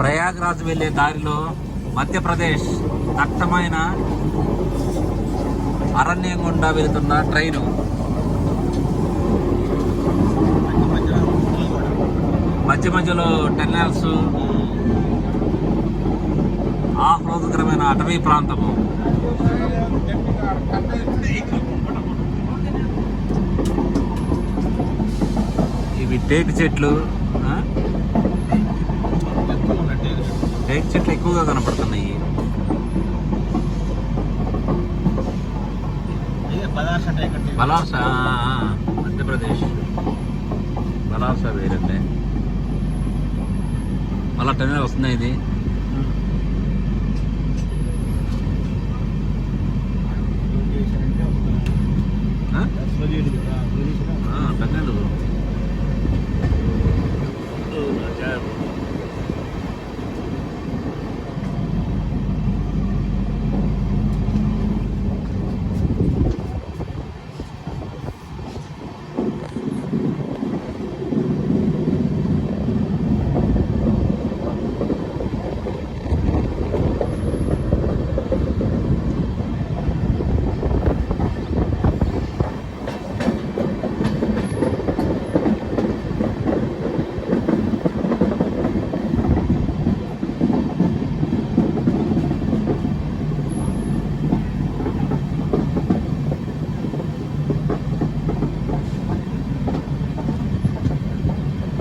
ప్రయాగ్రాజ్ వెళ్ళే దారిలో మధ్యప్రదేశ్ దట్టమైన అరణ్యం గుండా వెళుతున్న ట్రైను. మధ్య మధ్యలో టెన్నల్స్ ఆహ్లాదకరమైన అటవీ ప్రాంతము. ఇవి టేకు చెట్లు ఆ? టేకు చెట్లు ఎక్కువగా కనపడుతున్నాయి. బలాస మధ్యప్రదేశ్. బలాస వేరండి. మళ్ళా టెన్నర్ వస్తుంది ఇది ఆ? ఆ, టన్నెల్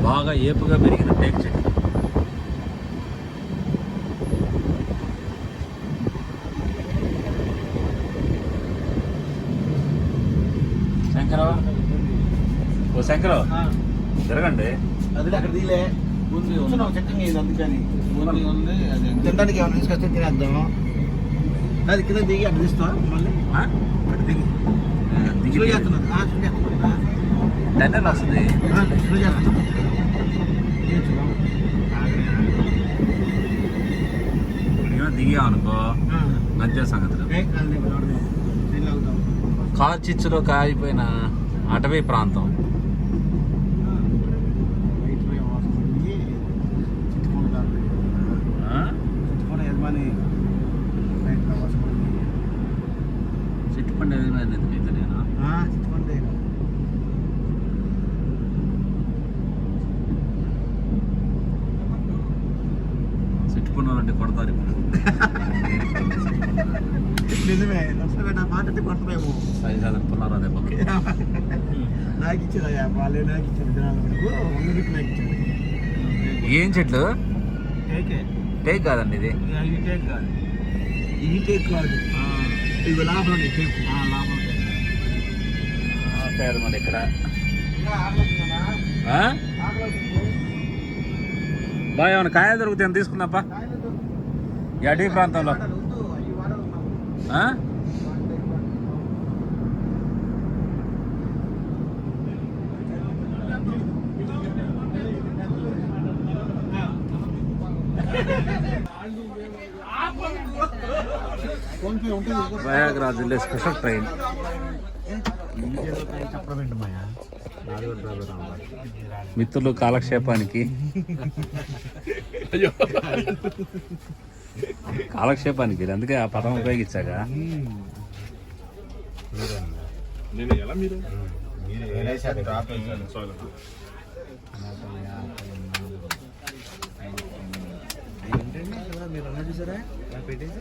బాగా ఏపుగా పెరిగిన టేకు చెట్టు. శంకరం ఓ శంకరం జరగండి అది అక్కడ కూర్చున్నాం చెట్టింగ్ అయింది అందుకని. ఉంది ఉంది అది తినడానికి ఏమైనా తీసుకొస్తే తినేద్దాం అది కింద దిగి అక్కడ తీస్తావా మళ్ళీ? అక్కడ దిగి. దిగి చేస్తున్నాను. వస్తుంది ఆ, స్లో చేస్తున్నాను తీయొచ్చు. ఇక్కడికి దిగామనుకో. మధ్య సంగతులు. కార్చిచ్చులో కాగిపోయిన అటవీ ప్రాంతం? చిట్టుకోడ యజమాని బయట వాసన ఉంది. చిట్టుపండి ఏదైనా ఎందుకైతే నేను ఆ, చిట్టుకోడే. అంటే కొడతారు నిజమే నా మాట అంటే దెబ్బకి నాకు ఇచ్చారు వాళ్ళే నాకు ఇచ్చారు జనాలు మనకు నాకు ఇచ్చారు ఏం చెట్లు? టేకే. కాదండి ఇది. టేక్ కాదు. ఇది టేక్ కాదు. ఇది లాభం టేక్. లాభం. పేరు మరి ఇక్కడ? బాగా ఏమైనా కాయలు దొరుకుతాయని తీసుకున్నాపా ఈ అడవి ప్రాంతంలో ఆ? ప్రయాగ్రాజ్ వెళ్ళే స్పెషల్ ట్రైన్ మిత్రులు కాలక్షేపానికి కాలక్షేపానికి. అందుకే ఆ పదం ఉపయోగించాక నేను ఎలా మీరు? పెట్టేసి